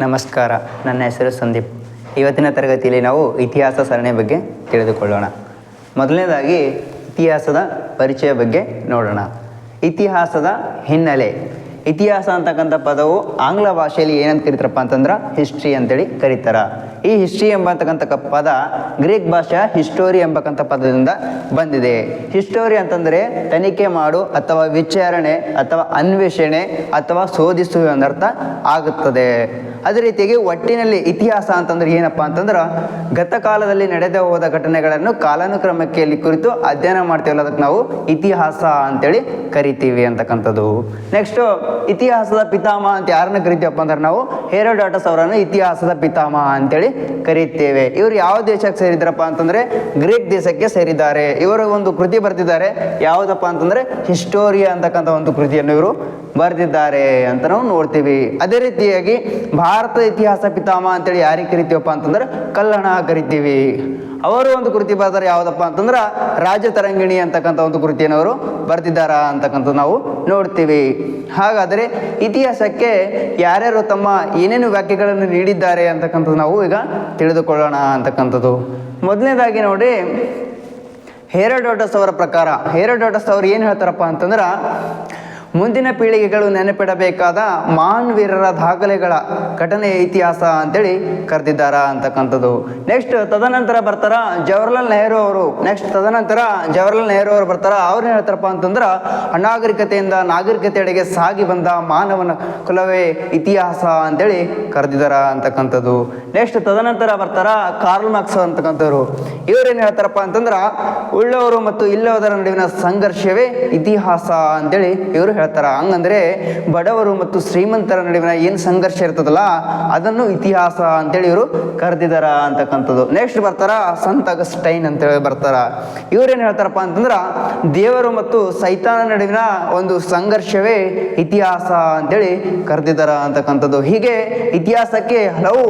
ನಮಸ್ಕಾರ. ನನ್ನ ಹೆಸರು ಸಂದೀಪ್. ಇವತ್ತಿನ ತರಗತಿಯಲ್ಲಿ ನಾವು ಇತಿಹಾಸ ಸರಣಿ ಬಗ್ಗೆ ತಿಳಿದುಕೊಳ್ಳೋಣ. ಮೊದಲನೇದಾಗಿ, ಇತಿಹಾಸದ ಪರಿಚಯ ಬಗ್ಗೆ ನೋಡೋಣ. ಇತಿಹಾಸದ ಹಿನ್ನೆಲೆ. ಇತಿಹಾಸ ಅಂತಕ್ಕಂಥ ಪದವು ಆಂಗ್ಲ ಭಾಷೆಯಲ್ಲಿ ಏನಂತ ಕರಿತಾರಪ್ಪ ಅಂತಂದ್ರೆ ಹಿಸ್ಟ್ರಿ ಅಂತೇಳಿ ಕರೀತಾರ. ಈ ಹಿಸ್ಟ್ರಿ ಎಂಬತಕ್ಕಂಥ ಪದ ಗ್ರೀಕ್ ಭಾಷೆಯ ಹಿಸ್ಟೋರಿ ಎಂಬಕ್ಕಂಥ ಪದದಿಂದ ಬಂದಿದೆ. ಹಿಸ್ಟೋರಿ ಅಂತಂದರೆ ತನಿಖೆ ಮಾಡು ಅಥವಾ ವಿಚಾರಣೆ ಅಥವಾ ಅನ್ವೇಷಣೆ ಅಥವಾ ಶೋಧಿಸು ಎಂದರ್ಥ ಆಗುತ್ತದೆ. ಅದೇ ರೀತಿಯಾಗಿ ಒಟ್ಟಿನಲ್ಲಿ ಇತಿಹಾಸ ಅಂತಂದ್ರೆ ಏನಪ್ಪ ಅಂತಂದ್ರೆ ಗತಕಾಲದಲ್ಲಿ ನಡೆದ ಹೋದ ಘಟನೆಗಳನ್ನು ಕಾಲಾನುಕ್ರಮಕ್ಕೆ ಇಲ್ಲಿ ಕುರಿತು ಅಧ್ಯಯನ ಮಾಡ್ತೀವಲ್ಲ, ಅದಕ್ಕೆ ನಾವು ಇತಿಹಾಸ ಅಂತೇಳಿ ಕರಿತೀವಿ ಅಂತಕ್ಕಂಥದ್ದು. ನೆಕ್ಸ್ಟ್ ಇತಿಹಾಸದ ಪಿತಾಮಹ ಅಂತ ಯಾರನ್ನ ಕರಿತೀವಪ್ಪ ಅಂದ್ರೆ ನಾವು ಹೇರೋಡಾಟಸ್ ಅವರನ್ನು ಇತಿಹಾಸದ ಪಿತಾಮಹ ಅಂತೇಳಿ ಕರೀತೇವೆ. ಇವರು ಯಾವ ದೇಶಕ್ಕೆ ಸೇರಿದ್ರಪ್ಪ ಅಂತಂದ್ರೆ ಗ್ರೀಕ್ ದೇಶಕ್ಕೆ ಸೇರಿದ್ದಾರೆ. ಇವರು ಒಂದು ಕೃತಿ ಬರೆದಿದ್ದಾರೆ. ಯಾವುದಪ್ಪ ಅಂತಂದ್ರೆ ಹಿಸ್ಟೋರಿಯಾ ಅಂತಕ್ಕಂಥ ಒಂದು ಕೃತಿಯನ್ನು ಇವರು ಬರೆದಿದ್ದಾರೆ ಅಂತ ನಾವು ನೋಡ್ತೀವಿ. ಅದೇ ರೀತಿಯಾಗಿ ಭಾರತ ಇತಿಹಾಸ ಪಿತಾಮಹ ಅಂತೇಳಿ ಯಾರಿಗೆ ಕರಿತೀವಪ್ಪ ಅಂತಂದ್ರೆ ಕಲ್ಲಣ ಕರಿತೀವಿ. ಅವರು ಒಂದು ಕೃತಿ ಬರೆದಾರೆ, ಯಾವುದಪ್ಪ ಅಂತಂದ್ರೆ ರಾಜತರಂಗಿಣಿ ಅಂತಕ್ಕಂಥ ಒಂದು ಕೃತಿಯನ್ನು ಅವರು ಬರ್ತಿದ್ದಾರಾ ಅಂತಕ್ಕಂಥದ್ದು ನಾವು ನೋಡ್ತೀವಿ. ಹಾಗಾದರೆ ಇತಿಹಾಸಕ್ಕೆ ಯಾರ್ಯಾರು ತಮ್ಮ ಏನೇನು ವ್ಯಾಖ್ಯೆಗಳನ್ನು ನೀಡಿದ್ದಾರೆ ಅಂತಕ್ಕಂಥದ್ದು ನಾವು ಈಗ ತಿಳಿದುಕೊಳ್ಳೋಣ ಅಂತಕ್ಕಂಥದ್ದು. ಮೊದಲನೇದಾಗಿ ನೋಡಿ, ಹೇರೋಡೋಟಸ್ ಅವರ ಪ್ರಕಾರ, ಹೇರೋಡೋಟಸ್ ಅವ್ರು ಏನು ಹೇಳ್ತಾರಪ್ಪ ಅಂತಂದ್ರೆ ಮುಂದಿನ ಪೀಳಿಗೆಗಳು ನೆನಪಿಡಬೇಕಾದ ಮಾನವೀರರ ವೀರರ ದಾಖಲೆಗಳ ಘಟನೆ ಇತಿಹಾಸ ಅಂತೇಳಿ ಕರೆದಿದ್ದಾರ ಅಂತಕ್ಕಂಥದ್ದು. ನೆಕ್ಸ್ಟ್ ತದನಂತರ ಬರ್ತಾರ ಜವಹರ್ಲಾಲ್ ನೆಹರು ಅವರು. ನೆಕ್ಸ್ಟ್ ತದನಂತರ ಜವಹರ್ಲಾಲ್ ನೆಹರು ಅವರು ಬರ್ತಾರ ಅವ್ರು ಹೇಳ್ತಾರಪ್ಪ ಅಂತಂದ್ರೆ, ಅನಾಗರಿಕತೆಯಿಂದ ನಾಗರಿಕತೆಯೆಡೆಗೆ ಸಾಗಿ ಬಂದ ಮಾನವನ ಕುಲವೇ ಇತಿಹಾಸ ಅಂತೇಳಿ ಕರೆದಿದ್ದಾರ ಅಂತಕ್ಕಂಥದ್ದು. ನೆಕ್ಸ್ಟ್ ತದನಂತರ ಬರ್ತಾರ ಕಾರ್ಲ್ ಮಾರ್ಕ್ಸ್ ಅಂತಕ್ಕಂಥವ್ರು. ಇವ್ರೇನು ಹೇಳ್ತಾರಪ್ಪ ಅಂತಂದ್ರೆ, ಉಳ್ಳವರು ಮತ್ತು ಇಲ್ಲದರ ನಡುವಿನ ಸಂಘರ್ಷವೇ ಇತಿಹಾಸ ಅಂತೇಳಿ ಇವರು ಹೇಳ್ತಾರ. ಹಂಗಂದ್ರೆ ಬಡವರು ಮತ್ತು ಶ್ರೀಮಂತರ ನಡುವಿನ ಏನು ಸಂಘರ್ಷ ಇರ್ತದಲ್ಲ, ಅದನ್ನು ಇತಿಹಾಸ ಅಂತೇಳಿ ಇವರು ಕರೆದಿದಾರ ಅಂತಕ್ಕಂಥದ್ದು. ನೆಕ್ಸ್ಟ್ ಬರ್ತಾರ ಸಂತ ಅಗಸ್ಟೈನ್ ಅಂತೇಳಿ ಬರ್ತಾರ. ಇವ್ರೇನು ಹೇಳ್ತಾರಪ್ಪ ಅಂತಂದ್ರೆ, ದೇವರು ಮತ್ತು ಸೈತಾನ ನಡುವಿನ ಒಂದು ಸಂಘರ್ಷವೇ ಇತಿಹಾಸ ಅಂತೇಳಿ ಕರೆದಿದ್ದಾರ ಅಂತಕ್ಕಂಥದ್ದು. ಹೀಗೆ ಇತಿಹಾಸಕ್ಕೆ ಹಲವು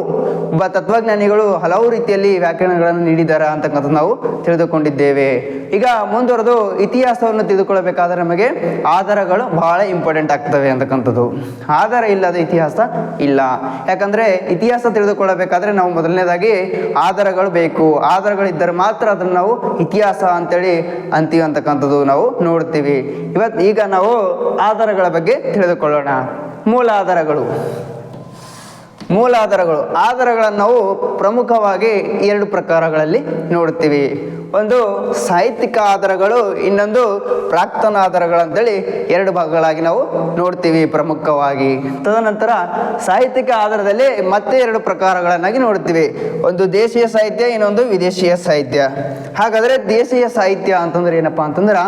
ಒಬ್ಬ ತತ್ವಜ್ಞಾನಿಗಳು ಹಲವು ರೀತಿಯಲ್ಲಿ ವ್ಯಾಖ್ಯಾನಗಳನ್ನು ನೀಡಿದ್ದಾರೆ ಅಂತಕ್ಕಂಥದ್ದು ನಾವು ತಿಳಿದುಕೊಂಡಿದ್ದೇವೆ. ಈಗ ಮುಂದುವರೆದು ಇತಿಹಾಸವನ್ನು ತಿಳಿದುಕೊಳ್ಳಬೇಕಾದ್ರೆ ನಮಗೆ ಆಧಾರಗಳು ಬಹಳ ಇಂಪಾರ್ಟೆಂಟ್ ಆಗ್ತವೆ ಅಂತಕ್ಕಂಥದ್ದು. ಆಧಾರ ಇಲ್ಲದ ಇತಿಹಾಸ ಇಲ್ಲ. ಯಾಕಂದ್ರೆ ಇತಿಹಾಸ ತಿಳಿದುಕೊಳ್ಳಬೇಕಾದ್ರೆ ನಾವು ಮೊದಲನೇದಾಗಿ ಆಧಾರಗಳು ಬೇಕು. ಆಧಾರಗಳಿದ್ದರೆ ಮಾತ್ರ ಅದನ್ನು ನಾವು ಇತಿಹಾಸ ಅಂತೇಳಿ ಅಂತೀವಿ ಅಂತಕ್ಕಂಥದ್ದು ನಾವು ನೋಡ್ತೀವಿ. ಇವತ್ತು ಈಗ ನಾವು ಆಧಾರಗಳ ಬಗ್ಗೆ ತಿಳಿದುಕೊಳ್ಳೋಣ. ಮೂಲ ಆಧಾರಗಳು. ಮೂಲ ಆಧಾರಗಳು ಆಧಾರಗಳನ್ನು ನಾವು ಪ್ರಮುಖವಾಗಿ ಎರಡು ಪ್ರಕಾರಗಳಲ್ಲಿ ನೋಡ್ತೀವಿ ಒಂದು ಸಾಹಿತ್ಯಿಕ ಆಧಾರಗಳು, ಇನ್ನೊಂದು ಪ್ರಾಕ್ತನ ಆಧಾರಗಳಂತೇಳಿ ಎರಡು ಭಾಗಗಳಾಗಿ ನಾವು ನೋಡ್ತೀವಿ ಪ್ರಮುಖವಾಗಿ. ತದನಂತರ ಸಾಹಿತ್ಯಿಕ ಆಧಾರದಲ್ಲಿ ಮತ್ತೆ ಎರಡು ಪ್ರಕಾರಗಳನ್ನಾಗಿ ನೋಡ್ತೀವಿ. ಒಂದು ದೇಶೀಯ ಸಾಹಿತ್ಯ, ಇನ್ನೊಂದು ವಿದೇಶೀಯ ಸಾಹಿತ್ಯ. ಹಾಗಾದರೆ ದೇಶೀಯ ಸಾಹಿತ್ಯ ಅಂತಂದ್ರೆ ಏನಪ್ಪಾ ಅಂತಂದ್ರೆ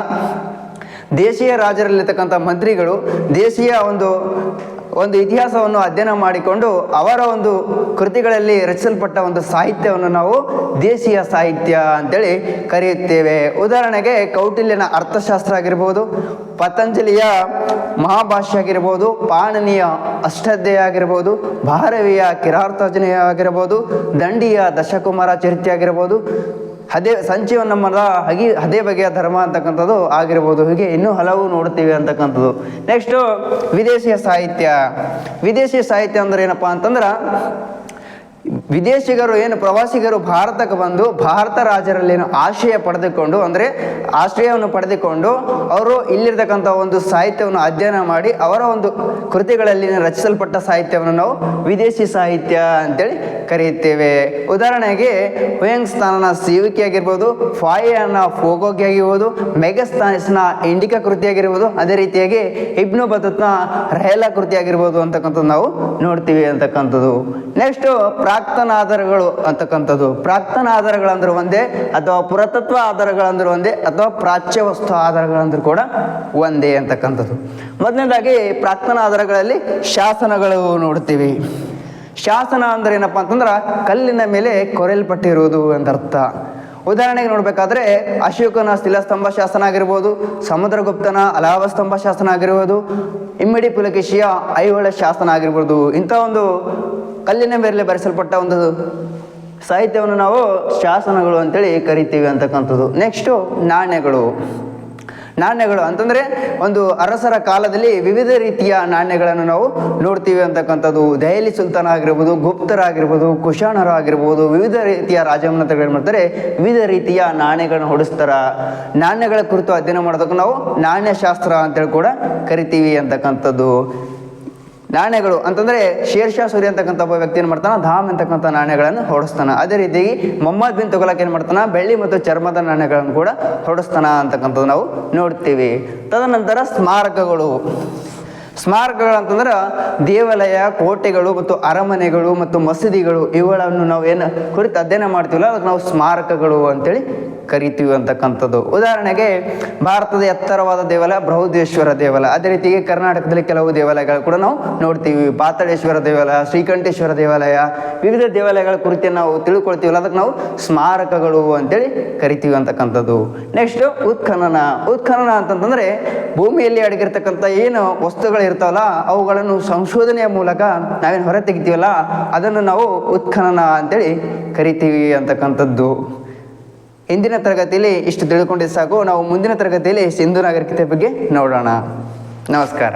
ದೇಶೀಯ ರಾಜರಲ್ಲಿರ್ತಕ್ಕಂಥ ಮಂತ್ರಿಗಳು ದೇಶೀಯ ಒಂದು ಒಂದು ಇತಿಹಾಸವನ್ನು ಅಧ್ಯಯನ ಮಾಡಿಕೊಂಡು ಅವರ ಒಂದು ಕೃತಿಗಳಲ್ಲಿ ರಚಿಸಲ್ಪಟ್ಟ ಒಂದು ಸಾಹಿತ್ಯವನ್ನು ನಾವು ದೇಶೀಯ ಸಾಹಿತ್ಯ ಅಂತೇಳಿ ಕರೆಯುತ್ತೇವೆ. ಉದಾಹರಣೆಗೆ ಕೌಟಿಲ್ಯನ ಅರ್ಥಶಾಸ್ತ್ರ ಆಗಿರ್ಬೋದು, ಪತಂಜಲಿಯ ಮಹಾಭಾಷ್ಯ ಆಗಿರ್ಬೋದು, ಪಾಣನಿಯ ಅಷ್ಟಾಧ್ಯಾಯ ಆಗಿರ್ಬೋದು, ಭಾರವಿಯ ಕಿರಾರ್ಥಾರ್ಜನೆಯ ಆಗಿರ್ಬೋದು, ದಂಡಿಯ ದಶಕುಮಾರ ಚರಿತ್ರೆ ಆಗಿರ್ಬೋದು ಅದೇ ಮರದ ಹಗಿ ಅದೇ ಬಗೆಯ ಧರ್ಮ ಅಂತಕ್ಕಂಥದ್ದು ಆಗಿರ್ಬೋದು. ಹೀಗೆ ಇನ್ನೂ ಹಲವು ನೋಡ್ತೀವಿ ಅಂತಕ್ಕಂಥದ್ದು. ನೆಕ್ಸ್ಟು ವಿದೇಶಿಯ ಸಾಹಿತ್ಯ. ವಿದೇಶಿ ಸಾಹಿತ್ಯ ಅಂದ್ರೆ ಏನಪ್ಪಾ ಅಂತಂದ್ರೆ ವಿದೇಶಿಗರು ಏನು, ಪ್ರವಾಸಿಗರು ಭಾರತಕ್ಕೆ ಬಂದು ಭಾರತ ರಾಜರಲ್ಲಿ ಏನು ಆಶ್ರಯ ಪಡೆದುಕೊಂಡು, ಅಂದರೆ ಆಶ್ರಯವನ್ನು ಪಡೆದುಕೊಂಡು ಅವರು ಇಲ್ಲಿರ್ತಕ್ಕಂಥ ಒಂದು ಸಾಹಿತ್ಯವನ್ನು ಅಧ್ಯಯನ ಮಾಡಿ ಅವರ ಒಂದು ಕೃತಿಗಳಲ್ಲಿ ರಚಿಸಲ್ಪಟ್ಟ ಸಾಹಿತ್ಯವನ್ನು ನಾವು ವಿದೇಶಿ ಸಾಹಿತ್ಯ ಅಂತೇಳಿ ಕರೆಯುತ್ತೇವೆ. ಉದಾಹರಣೆಗೆ ಹುಯಂಗ್ಸ್ತಾನನ ಸೇವಿಕೆ ಆಗಿರ್ಬೋದು, ಫಾಯಿಯನ್ನ ಫೋಗೋಕೆ ಆಗಿರ್ಬೋದು ಮೆಗಸ್ತಾನಿಸ್ನ ಇಂಡಿಕಾ ಕೃತಿ ಆಗಿರ್ಬೋದು, ಅದೇ ರೀತಿಯಾಗಿ ಇಬ್ನು ಬದತ್ನ ರಹೇಲಾ ಕೃತಿ ಆಗಿರ್ಬೋದು ಅಂತಕ್ಕಂಥದ್ದು ನಾವು ನೋಡ್ತೀವಿ ಅಂತಕ್ಕಂಥದ್ದು. ನೆಕ್ಸ್ಟ್ ಪ್ರಾಕ್ತನ ಆಧಾರಗಳು ಅಂತಕ್ಕಂಥದ್ದು. ಪ್ರಾಕ್ತನ ಆಧಾರಗಳಂದ್ರೆ ಒಂದೇ, ಅಥವಾ ಪುರಾತತ್ವ ಆಧಾರಗಳಂದ್ರೆ ಒಂದೇ, ಅಥವಾ ಪ್ರಾಚ್ಯ ವಸ್ತು ಆಧಾರಗಳಂದ್ರೂ ಕೂಡ ಒಂದೇ ಅಂತಕ್ಕಂಥದ್ದು. ಮೊದಲನೇದಾಗಿ ಪ್ರಾಕ್ತನ ಆಧಾರಗಳಲ್ಲಿ ಶಾಸನಗಳು ನೋಡ್ತೀವಿ. ಶಾಸನ ಅಂದ್ರೆ ಏನಪ್ಪಾ ಅಂತಂದ್ರೆ ಕಲ್ಲಿನ ಮೇಲೆ ಕೊರೆಯಲ್ಪಟ್ಟಿರುವುದು ಎಂದರ್ಥ ಉದಾಹರಣೆಗೆ ನೋಡಬೇಕಾದ್ರೆ ಅಶೋಕನ ಶಿಲಾಸ್ತಂಭ ಶಾಸನ ಆಗಿರ್ಬೋದು, ಸಮುದ್ರಗುಪ್ತನ ಅಲಾವ ಸ್ತಂಭ ಶಾಸನ ಆಗಿರ್ಬೋದು, ಇಮ್ಮಡಿ ಪುಲಕೇಶಿಯ ಐಹೊಳೆ ಶಾಸನ ಆಗಿರ್ಬೋದು, ಇಂಥ ಒಂದು ಕಲ್ಲಿನ ಮೇಲೆ ಬರೆಸಲ್ಪಟ್ಟ ಒಂದು ಸಾಹಿತ್ಯವನ್ನು ನಾವು ಶಾಸನಗಳು ಅಂತೇಳಿ ಕರಿತೀವಿ ಅಂತಕ್ಕಂಥದ್ದು. ನೆಕ್ಸ್ಟು ನಾಣ್ಯಗಳು. ನಾಣ್ಯಗಳು ಅಂತಂದರೆ ಒಂದು ಅರಸರ ಕಾಲದಲ್ಲಿ ವಿವಿಧ ರೀತಿಯ ನಾಣ್ಯಗಳನ್ನು ನಾವು ನೋಡ್ತೀವಿ ಅಂತಕ್ಕಂಥದ್ದು. ದೆಹಲಿ ಸುಲ್ತಾನ ಆಗಿರ್ಬೋದು, ಗುಪ್ತರಾಗಿರ್ಬೋದು ಕುಶಾಣರು ಆಗಿರ್ಬೋದು ವಿವಿಧ ರೀತಿಯ ರಾಜಮನೆತಗಳು ಏನು ಮಾಡ್ತಾರೆ? ವಿವಿಧ ರೀತಿಯ ನಾಣ್ಯಗಳನ್ನು ಹೊಡಿಸ್ತಾರ. ನಾಣ್ಯಗಳ ಕುರಿತು ಅಧ್ಯಯನ ಮಾಡೋದಕ್ಕೆ ನಾವು ನಾಣ್ಯಶಾಸ್ತ್ರ ಅಂತೇಳಿ ಕೂಡ ಕರಿತೀವಿ ಅಂತಕ್ಕಂಥದ್ದು. ನಾಣ್ಯಗಳು ಅಂತಂದ್ರೆ ಶೇರ್ಷಾ ಸೂರಿ ಅಂತಕ್ಕಂಥ ಒಬ್ಬ ವ್ಯಕ್ತಿ ಏನು ಮಾಡ್ತಾನ? ಧಾಮ್ ಅಂತಕ್ಕಂಥ ನಾಣ್ಯಗಳನ್ನು ಹೊಡಿಸ್ತಾನ. ಅದೇ ರೀತಿಯಾಗಿ ಮೊಹಮ್ಮದ್ ಬಿನ್ ತುಗಲಕ್ ಏನು ಮಾಡ್ತಾನ? ಬೆಳ್ಳಿ ಮತ್ತು ಚರ್ಮದ ನಾಣ್ಯಗಳನ್ನು ಕೂಡ ಹೊಡಿಸ್ತಾನ ಅಂತಕ್ಕಂಥದ್ದು ನಾವು ನೋಡ್ತೀವಿ. ತದನಂತರ ಸ್ಮಾರಕಗಳು. ಸ್ಮಾರಕಗಳು ಅಂತಂದ್ರೆ ದೇವಾಲಯ, ಕೋಟೆಗಳು ಮತ್ತು ಅರಮನೆಗಳು ಮತ್ತು ಮಸೀದಿಗಳು ಇವುಗಳನ್ನು ನಾವು ಏನು ಕುರಿತು ಅಧ್ಯಯನ ಮಾಡ್ತೀವಲ್ಲ, ಅದಕ್ಕೆ ನಾವು ಸ್ಮಾರಕಗಳು ಅಂತೇಳಿ ಕರಿತೀವಿ ಅಂತಕ್ಕಂಥದ್ದು. ಉದಾಹರಣೆಗೆ ಭಾರತದ ಎತ್ತರವಾದ ದೇವಾಲಯ ಬೃಹದೇಶ್ವರ ದೇವಾಲಯ. ಅದೇ ರೀತಿಗೆ ಕರ್ನಾಟಕದಲ್ಲಿ ಕೆಲವು ದೇವಾಲಯಗಳು ಕೂಡ ನಾವು ನೋಡ್ತೀವಿ. ಪಾತಳೇಶ್ವರ ದೇವಾಲಯ, ಶ್ರೀಕಂಠೇಶ್ವರ ದೇವಾಲಯ, ವಿವಿಧ ದೇವಾಲಯಗಳ ಕುರಿತು ನಾವು ತಿಳ್ಕೊಳ್ತೀವಲ್ಲ, ಅದಕ್ಕೆ ನಾವು ಸ್ಮಾರಕಗಳು ಅಂತೇಳಿ ಕರಿತೀವಿ ಅಂತಕ್ಕಂಥದ್ದು. ನೆಕ್ಸ್ಟ್ ಉತ್ಖನನ. ಉತ್ಖನನ ಅಂತಂತಂದ್ರೆ ಭೂಮಿಯಲ್ಲಿ ಅಡಗಿರ್ತಕ್ಕಂಥ ಏನು ವಸ್ತುಗಳು ಇರ್ತಾವಲ್ಲ, ಅವುಗಳನ್ನು ಸಂಶೋಧನೆಯ ಮೂಲಕ ನಾವೇನು ಹೊರ ತೆಗಿತೀವಲ್ಲ, ಅದನ್ನು ನಾವು ಉತ್ಖನನ ಅಂತೇಳಿ ಕರಿತೀವಿ ಅಂತಕ್ಕಂಥದ್ದು. ಇಂದಿನ ತರಗತಿಯಲ್ಲಿ ಇಷ್ಟು ತಿಳ್ಕೊಂಡಿದ್ದು ಸಾಕು. ನಾವು ಮುಂದಿನ ತರಗತಿಯಲ್ಲಿ ಸಿಂಧು ನಾಗರಿಕತೆ ಬಗ್ಗೆ ನೋಡೋಣ. ನಮಸ್ಕಾರ.